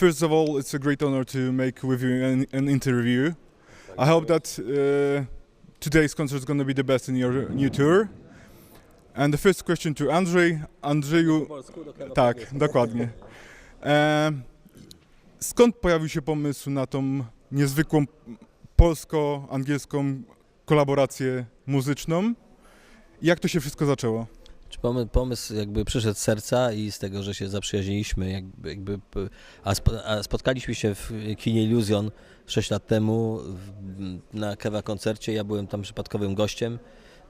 first of all, it's a great honor to make with you an, an interview. I hope that uh, today's concert is going to be the best in your new tour. And the first question to Andrzej. Andrzeju, tak, dokładnie. E, skąd pojawił się pomysł na tą niezwykłą polsko-angielską kolaborację muzyczną? Jak to się wszystko zaczęło? Czy pomy- pomysł jakby przyszedł z serca i z tego, że się zaprzyjaźniliśmy, jakby, jakby a, spo, a spotkaliśmy się w kinie Illusion 6 lat temu w, na Kewa koncercie. Ja byłem tam przypadkowym gościem.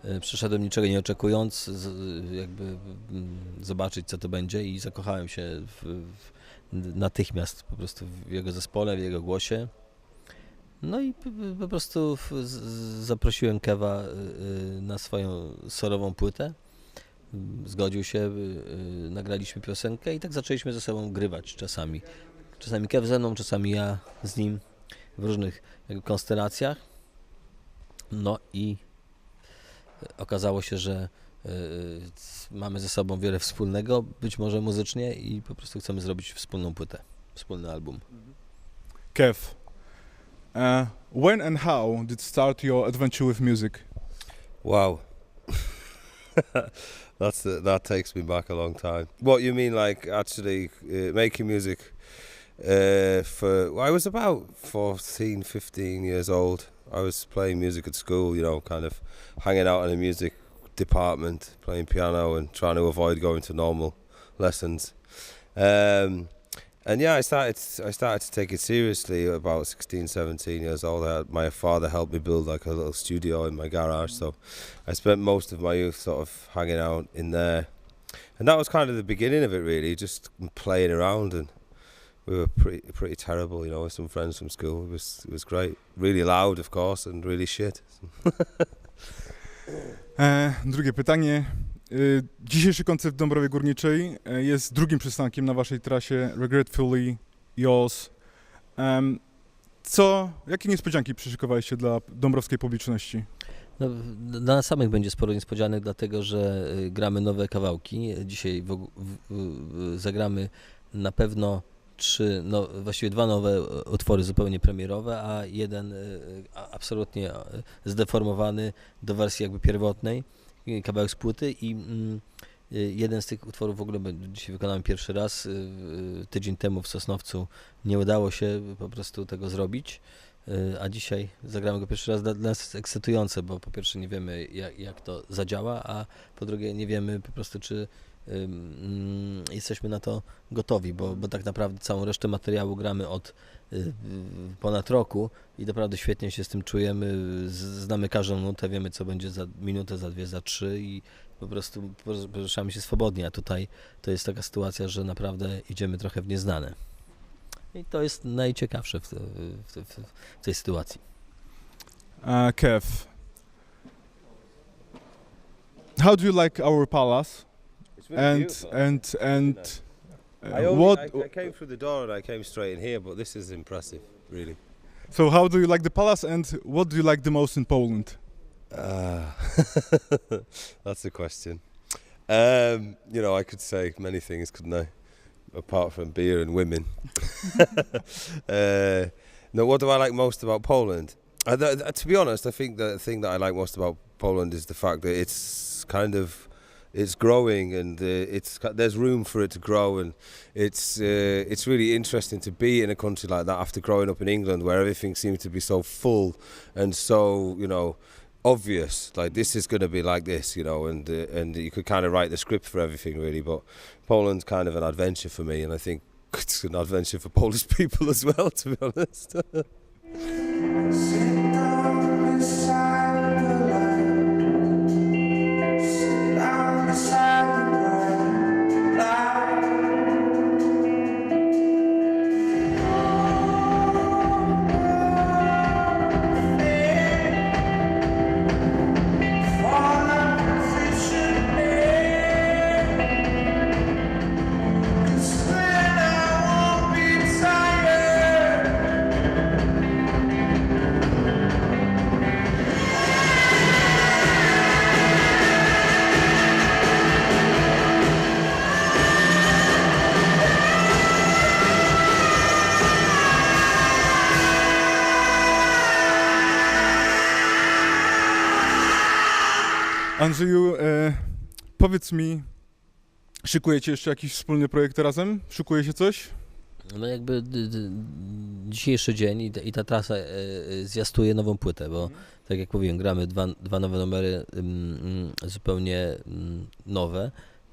E, Przyszedłem niczego nie oczekując, z, jakby mm, zobaczyć co to będzie i zakochałem się w, w, natychmiast po prostu w jego zespole, w jego głosie. No i po, prostu zaprosiłem Kewa y, y, na swoją sorową płytę. Zgodził się, y, y, nagraliśmy piosenkę i tak zaczęliśmy ze sobą grywać czasami. Czasami Kev ze mną, czasami ja z nim w różnych konstelacjach. No i okazało się, że y, y, mamy ze sobą wiele wspólnego, być może muzycznie i po prostu chcemy zrobić wspólną płytę, wspólny album. Kev, uh, when and how did start your adventure with music? Wow. That's the, that takes me back a long time. What you mean, like actually uh, making music? Uh, for well, I was about 14, 15 years old. I was playing music at school. You know, kind of hanging out in the music department, playing piano and trying to avoid going to normal lessons. Um, and yeah, I started. I started to take it seriously about 16, 17 years old. My father helped me build like a little studio in my garage, so I spent most of my youth sort of hanging out in there, and that was kind of the beginning of it, really, just playing around. And we were pretty pretty terrible, you know, with some friends from school. It was it was great, really loud, of course, and really shit. E, drugie pytanie. E, dzisiejszy koncert w Dąbrowie Górniczej e, jest drugim przystankiem na waszej trasie Regretfully Yours. Co, jakie niespodzianki przyszykowaliście dla dąbrowskiej publiczności? No, dla nas samych będzie sporo niespodzianek, dlatego że y, gramy nowe kawałki. Dzisiaj w, w, w, zagramy na pewno trzy, no, właściwie dwa nowe e, utwory zupełnie premierowe, a jeden y, a- absolutnie e, zdeformowany do wersji jakby pierwotnej, y, kawałek z płyty i mm, y, jeden z tych utworów w ogóle dzisiaj wykonałem pierwszy raz. y, y, Tydzień temu w Sosnowcu nie udało się po prostu tego zrobić. Y, a dzisiaj zagramy go pierwszy raz. Dla nas jest ekscytujące, bo po pierwsze nie wiemy jak, to zadziała, a po drugie nie wiemy po prostu czy jesteśmy na to gotowi, bo, bo tak naprawdę całą resztę materiału gramy od y, ponad roku i naprawdę świetnie się z tym czujemy, znamy każdą nutę, wiemy co będzie za minutę, za dwie, za trzy i po prostu poruszamy się swobodnie, a tutaj to jest taka sytuacja, że naprawdę idziemy trochę w nieznane. I to jest najciekawsze w, w, w, w tej sytuacji. Uh, Kev, how do you like our palace? And and and uh, I, only, what? I, I came through the door and I came straight in here, but this is impressive, really. So how do you like the palace, and what do you like the most in Poland? Ah, that's the question. Um, you know, I could say many things, couldn't I? Apart from beer and women. uh, no, what do I like most about Poland? Uh, th- th- to be honest, I think the thing that I like most about Poland is the fact that it's kind of it's growing and uh, it's there's room for it to grow and it's uh, it's really interesting to be in a country like that after growing up in England where everything seems to be so full and so you know obvious like this is going to be like this you know and uh, and you could kind of write the script for everything really but Poland's kind of an adventure for me and I think it's an adventure for Polish people as well to be honest Andrzeju, e, powiedz mi, szykujecie jeszcze jakiś wspólny projekt razem? Szykuje się coś? No jakby dzisiejszy dzień i ta, i ta trasa e, e, zwiastuje nową płytę, bo tak jak mówiłem, gramy dwa, dwa nowe numery zupełnie nowe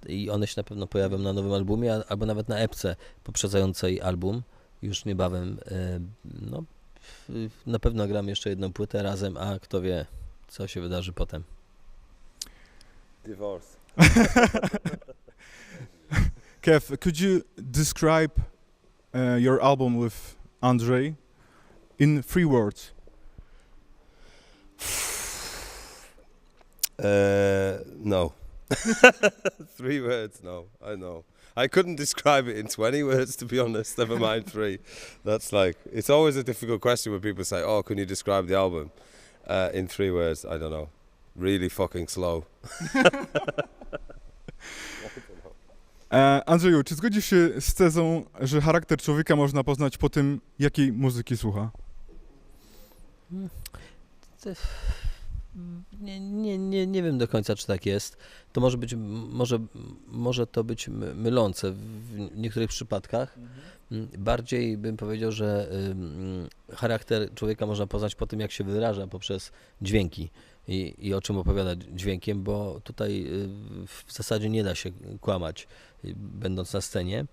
i one się na pewno pojawią na nowym albumie, a- albo nawet na epce poprzedzającej album już niebawem. E, no, na pewno gramy jeszcze jedną płytę razem, a kto wie, co się wydarzy potem. Divorce. Kev, could you describe uh, your album with Andre in three words? Uh, no. three words, no. I know. I couldn't describe it in 20 words, to be honest, never mind three. That's like, it's always a difficult question when people say, oh, can you describe the album uh, in three words? I don't know. Really fucking slow. E, Andrzeju, czy zgodzisz się z tezą, że charakter człowieka można poznać po tym, jakiej muzyki słucha? Nie, nie, nie, nie wiem do końca, czy tak jest. To może być, może, może to być my- mylące w niektórych przypadkach. Mm, Bardziej bym powiedział, że charakter człowieka można poznać po tym, jak się wyraża poprzez dźwięki i, i o czym opowiada dźwiękiem, bo tutaj y, w zasadzie nie da się kłamać, y, będąc na scenie.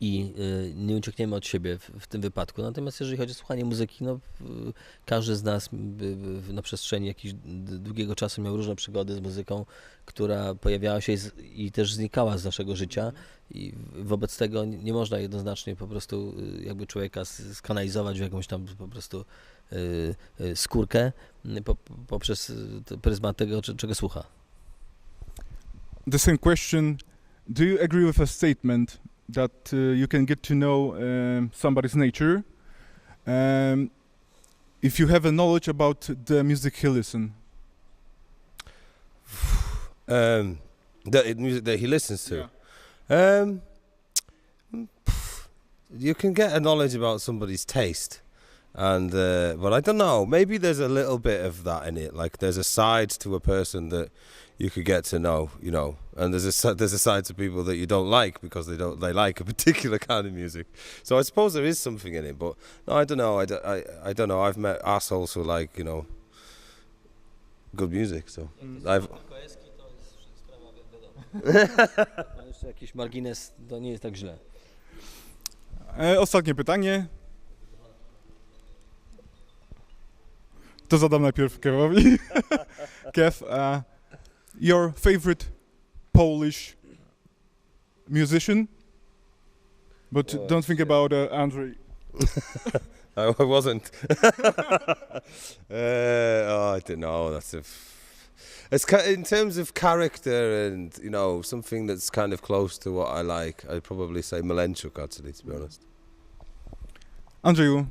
I y, nie uciekniemy od siebie w, tym wypadku. Natomiast jeżeli chodzi o słuchanie muzyki, no, każdy z nas na przestrzeni jakiegoś długiego czasu miał różne przygody z muzyką, która pojawiała się i, też znikała z naszego życia. I wobec tego nie można jednoznacznie po prostu jakby człowieka skanalizować w jakąś tam po prostu skórkę y, po, poprzez y, t- pryzmat tego, czego słucha. The same question, do you agree with a statement that uh, you can get to know um, somebody's nature um, if you have a knowledge about the music he listen? Um, the music that he listens to. Um, pff, you can get a knowledge about somebody's taste, and uh, but I don't know. Maybe there's a little bit of that in it. Like there's a side to a person that you could get to know, you know, and there's a there's a side to people that you don't like because they don't they like a particular kind of music. So I suppose there is something in it, but no, I don't know. I, don't- I, I don't know. I've met assholes who like you know good music. So I've A jeszcze jakiś margines, to nie jest tak źle. E, ostatnie pytanie. To zadam najpierw Kevowi. Kev, uh, your favorite Polish musician? But Oh, don't think shit. about uh, Andre. I, wasn't. uh, oh, I don't know. That's a. It's in terms of character and you know something that's kind of close to what I like. I'd probably say Malenchuk actually, to be honest. Andrzeju,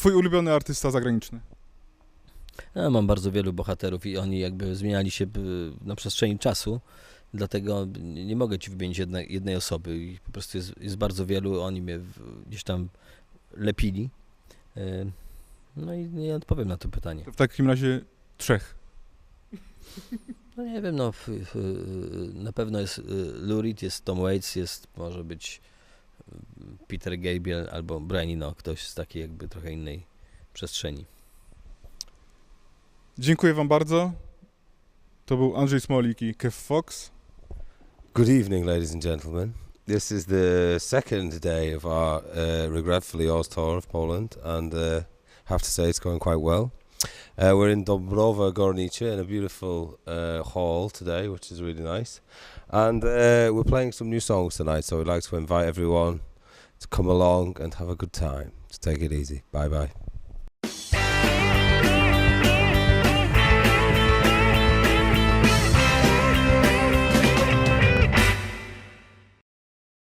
twój ulubiony artysta zagraniczny. Ja mam bardzo wielu bohaterów i oni jakby zmieniali się y, na przestrzeni czasu, dlatego nie mogę ci wymienić jednej, jednej osoby i po prostu jest, jest bardzo wielu, oni mnie gdzieś tam lepili. Y, No i nie odpowiem na to pytanie. To w takim razie trzech. No nie wiem, no w, na pewno jest y, Lou Reed, jest Tom Waits, jest może być y, Peter Gabriel albo Brian Eno, ktoś z takiej jakby trochę innej przestrzeni. Dziękuję wam bardzo. To był Andrzej Smolik i Kev Fox. Good evening, ladies and gentlemen. This is the second day of our uh, regretfully Oz tour of Poland, and uh, have to say it's going quite well. Uh, we're in Dobrowa Gornice in a beautiful uh, hall today, which is really nice. And uh, we're playing some new songs tonight, so we'd like to invite everyone to come along and have a good time. So take it easy. Bye bye.